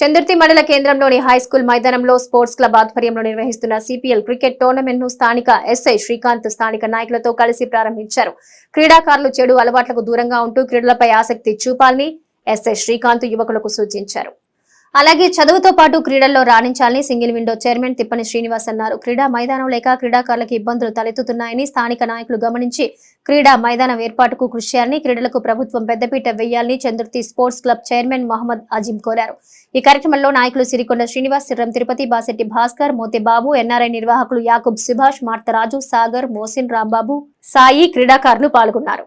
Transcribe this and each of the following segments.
చందుర్తి మండల కేంద్రంలోని హైస్కూల్ మైదానంలో స్పోర్ట్స్ క్లబ్ ఆధ్వర్యంలో నిర్వహిస్తున్న సిపిఎల్ క్రికెట్ టోర్నమెంట్ను స్థానిక ఎస్ఐ శ్రీకాంత్ స్థానిక నాయకులతో కలిసి ప్రారంభించారు. క్రీడాకారులు చెడు అలవాట్లకు దూరంగా ఉంటూ క్రీడలపై ఆసక్తి చూపాలని ఎస్ఐ శ్రీకాంత్ యువకులకు సూచించారు. అలాగే చదువుతో పాటు క్రీడల్లో రాణించాలని single window chairman Tippani Srinivas అన్నారు. క్రీడా మైదానం లేక క్రీడాకారులకు ఇబ్బందులు తలెత్తుతున్నాయని స్థానిక నాయకులు గమనించి క్రీడా మైదానం ఏర్పాటుకు కృషి చేయాలని క్రీడలకు ప్రభుత్వం పెద్దపీట వేయాలని చంద్రుతి sports club chairman Mohammed Azeem కోరారు. ఈ కార్యక్రమంలో నాయకులు సిరికొండ శ్రీనివాస్ సిర్రం తిరుపతి బాసెట్టి భాస్కర్ మోతే బాబు ఎన్ఆర్ఐ నిర్వాహకులు యాకూబ్ సుభాష్ మార్తరాజు సాగర్ మోసిన్ రాంబాబు సాయి క్రీడాకారులు పాల్గొన్నారు.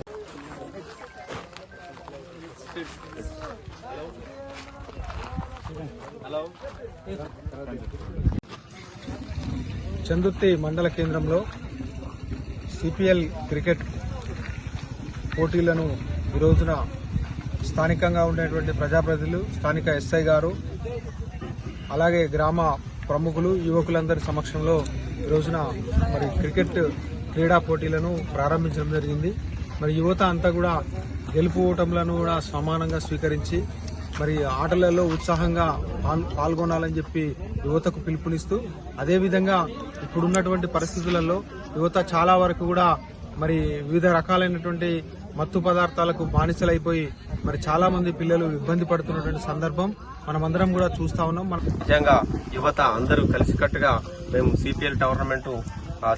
చందుర్తి మండల కేంద్రంలో సిపిఎల్ క్రికెట్ పోటీలను ఈ రోజున స్థానికంగా ఉండేటువంటి ప్రజాప్రతినిధులు స్థానిక ఎస్ఐ గారు అలాగే గ్రామ ప్రముఖులు యువకులందరి సమక్షంలో ఈ రోజున మరి క్రికెట్ క్రీడా పోటీలను ప్రారంభించడం జరిగింది. మరి యువత అంతా కూడా గెలుపు ఓటములను కూడా సమానంగా స్వీకరించి మరి ఆటలలో ఉత్సాహంగా పాల్- పాల్గొనాలని చెప్పి యువతకు పిలుపునిస్తూ అదేవిధంగా ఇప్పుడున్నటువంటి పరిస్థితులలో యువత చాలా వరకు కూడా మరి వివిధ రకాలైనటువంటి మత్తు పదార్థాలకు బానిసలైపోయి మరి చాలా మంది పిల్లలు ఇబ్బంది పడుతున్నటువంటి సందర్భం మనమందరం కూడా చూస్తా ఉన్నాం. నిజంగా యువత అందరూ కలిసికట్టుగా మేము సిపిఎల్ టోర్నమెంట్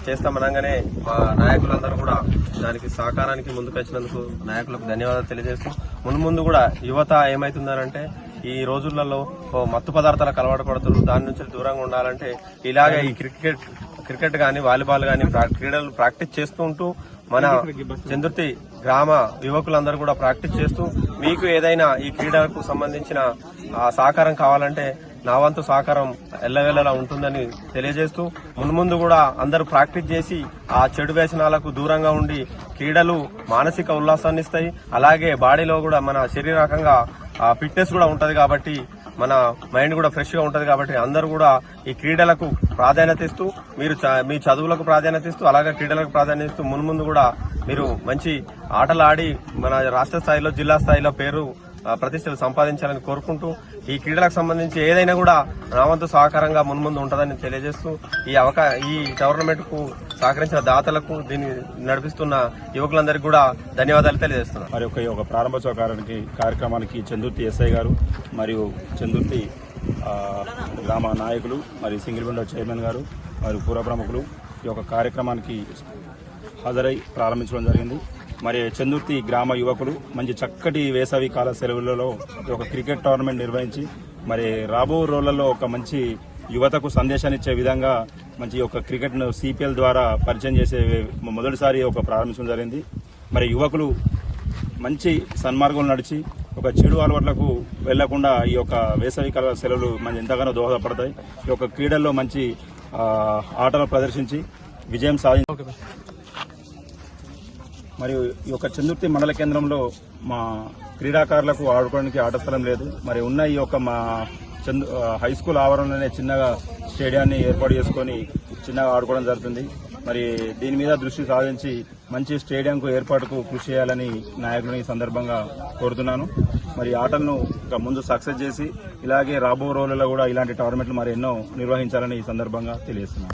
చేస్తామనగానే మా నాయకులందరూ కూడా దానికి సహకారానికి ముందుకు వచ్చినందుకు నాయకులకు ధన్యవాదాలు తెలియజేస్తూ ముందు ముందు కూడా యువత ఏమైతుందనంటే ఈ రోజులలో మత్తు పదార్థాలకు అలవాటు పడుతున్నారు. దాని నుంచి దూరంగా ఉండాలంటే ఇలాగే ఈ క్రికెట్ క్రికెట్ కానీ వాలీబాల్ కానీ ప్రా- క్రీడలు ప్రాక్టీస్ చేస్తూ ఉంటూ మన చంద్రుతి గ్రామ యువకులందరూ కూడా ప్రాక్టీస్ చేస్తూ మీకు ఏదైనా ఈ క్రీడలకు సంబంధించిన సహకారం కావాలంటే నా వంతు సహకారం ఎల్లవెల్లలా ఉంటుందని తెలియజేస్తూ ముందు ముందు కూడా అందరూ ప్రాక్టీస్ చేసి ఆ చెడు వ్యసనాలకు దూరంగా ఉండి క్రీడలు మానసిక ఉల్లాసాన్ని ఇస్తాయి. అలాగే బాడీలో కూడా మన శరీరకంగా ఫిట్నెస్ కూడా ఉంటుంది కాబట్టి మన మైండ్ కూడా ఫ్రెష్గా ఉంటుంది కాబట్టి అందరూ కూడా ఈ క్రీడలకు ప్రాధాన్యత ఇస్తూ మీరు చ- మీ చదువులకు ప్రాధాన్యత ఇస్తూ అలాగే క్రీడలకు ప్రాధాన్యత ఇస్తూ మున్ముందు కూడా మీరు మంచి ఆటలు ఆడి మన రాష్ట్ర స్థాయిలో జిల్లా స్థాయిలో పేరు ప్రతిష్టలు సంపాదించాలని కోరుకుంటూ ఈ క్రీడలకు సంబంధించి ఏదైనా కూడా నా సహకారంగా మున్ముందు ఉంటుందని తెలియజేస్తూ ఈ అవకా ఈ టోర్నమెంట్కు సహకరించిన దాతలకు దీన్ని నడిపిస్తున్న యువకులందరికీ కూడా ధన్యవాదాలు తెలియజేస్తున్నాను. మరి ఒక ఒక ప్రారంభోత్సవ కార్యక్రమానికి చందుర్తి ఎస్ఐ గారు మరియు చందుర్తి గ్రామ నాయకులు మరియు సింగిల్ విండో చైర్మన్ గారు మరియు పూర్వ ప్రముఖులు ఈ యొక్క కార్యక్రమానికి హాజరై ప్రారంభించడం జరిగింది. మరి చందుర్తి గ్రామ యువకులు మంచి చక్కటి వేసవి కాల సెలవులలో ఒక క్రికెట్ టోర్నమెంట్ నిర్వహించి మరి రాబో రోజులలో ఒక మంచి యువతకు సందేశాన్ని ఇచ్చే విధంగా మంచి ఒక క్రికెట్ను సిపిఎల్ ద్వారా పరిచయం చేసే మొదటిసారి ఒక ప్రారంభించడం జరిగింది. మరి యువకులు మంచి సన్మార్గం నడిచి ఒక చెడు అలవాట్లకు వెళ్ళకుండా ఈ యొక్క వేసవి కాల సెలవులు మంచి ఎంతగానో దోహదపడతాయి. ఈ యొక్క క్రీడల్లో మంచి ఆటలు ప్రదర్శించి విజయం సాధించారు మరియు ఈ యొక్క చందుర్తి మండల కేంద్రంలో మా క్రీడాకారులకు ఆడుకోవడానికి ఆట స్థలం లేదు. మరి ఉన్న ఈ యొక్క మా చందు హై స్కూల్ ఆవరణలోనే చిన్నగా స్టేడియాన్ని ఏర్పాటు చేసుకొని చిన్నగా ఆడుకోవడం జరుగుతుంది. మరి దీని మీద దృష్టి సాధించి మంచి స్టేడియంకు ఏర్పాటుకు కృషి చేయాలని నాయకులను ఈ సందర్భంగా కోరుతున్నాను. మరి ఆటలను ఇంకా ముందు సక్సెస్ చేసి ఇలాగే రాబో రోజుల్లో కూడా ఇలాంటి టోర్నమెంట్లు మరి ఎన్నో నిర్వహించాలని ఈ సందర్భంగా తెలియజేస్తున్నాను.